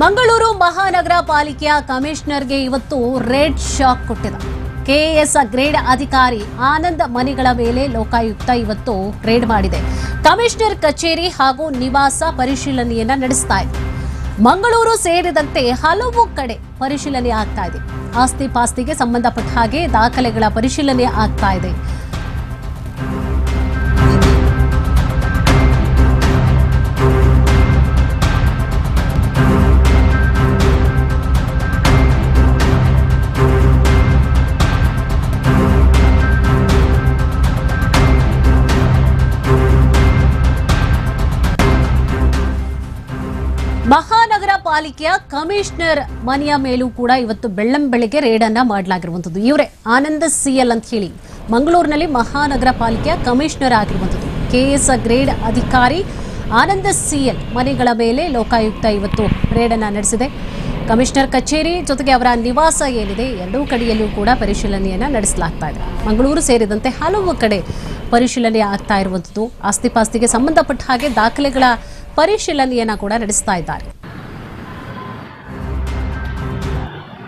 ಮಂಗಳೂರು ಮಹಾನಗರ ಪಾಲಿಕೆಯ ಕಮಿಷನರ್ಗೆ ಇವತ್ತು ರೆಡ್ ಶಾಕ್ ಕೊಟ್ಟಿದೆ. ಕೆಎಸ್ ಗ್ರೇಡ್ ಅಧಿಕಾರಿ ಆನಂದ್ ಮನೆಗಳ ಮೇಲೆ ಲೋಕಾಯುಕ್ತ ಇವತ್ತು ರೇಡ್ ಮಾಡಿದೆ. ಕಮಿಷನರ್ ಕಚೇರಿ ಹಾಗೂ ನಿವಾಸ ಪರಿಶೀಲನೆಯನ್ನ ನಡೆಸ್ತಾ ಇದೆ. ಮಂಗಳೂರು ಸೇರಿದಂತೆ ಹಲವು ಕಡೆ ಪರಿಶೀಲನೆ ಆಗ್ತಾ ಇದೆ. ಆಸ್ತಿ ಪಾಸ್ತಿಗೆ ಸಂಬಂಧಪಟ್ಟ ಹಾಗೆ ದಾಖಲೆಗಳ ಪರಿಶೀಲನೆ ಆಗ್ತಾ ಇದೆ. ಮಹಾನಗರ ಪಾಲಿಕೆಯ ಕಮಿಷನರ್ ಮನೆಯ ಮೇಲೂ ಕೂಡ ಇವತ್ತು ಬೆಳ್ಳಂ ಬೆಳಗ್ಗೆ ರೇಡ್ ಅನ್ನ ಮಾಡಲಾಗಿರುವಂತದ್ದು ಇವರೇ, ಆನಂದ ಸಿಎಲ್ ಅಂತ ಹೇಳಿ. ಮಂಗಳೂರಿನಲ್ಲಿ ಮಹಾನಗರ ಪಾಲಿಕೆಯ ಕಮಿಷನರ್ ಆಗಿರುವಂತದ್ದು ಕೆಎಸ್ ಗ್ರೇಡ್ ಅಧಿಕಾರಿ ಆನಂದ ಸಿಎಲ್ ಮನೆಗಳ ಮೇಲೆ ಲೋಕಾಯುಕ್ತ ಇವತ್ತು ರೇಡ್ ಅನ್ನ ನಡೆಸಿದೆ. ಕಮಿಷನರ್ ಕಚೇರಿ ಜೊತೆಗೆ ಅವರ ನಿವಾಸ ಏನಿದೆ ಎರಡೂ ಕಡೆಯಲ್ಲೂ ಕೂಡ ಪರಿಶೀಲನೆಯನ್ನ ನಡೆಸಲಾಗ್ತಾ ಇದೆ. ಮಂಗಳೂರು ಸೇರಿದಂತೆ ಹಲವು ಕಡೆ ಪರಿಶೀಲನೆ ಆಗ್ತಾ ಇರುವಂಥದ್ದು. ಆಸ್ತಿ ಪಾಸ್ತಿಗೆ ಸಂಬಂಧಪಟ್ಟ ಹಾಗೆ ದಾಖಲೆಗಳ ಪರಿಶೀಲನೆಯನ್ನ ಕೂಡ ನಡೆಸ್ತಾ ಇದ್ದಾರೆ.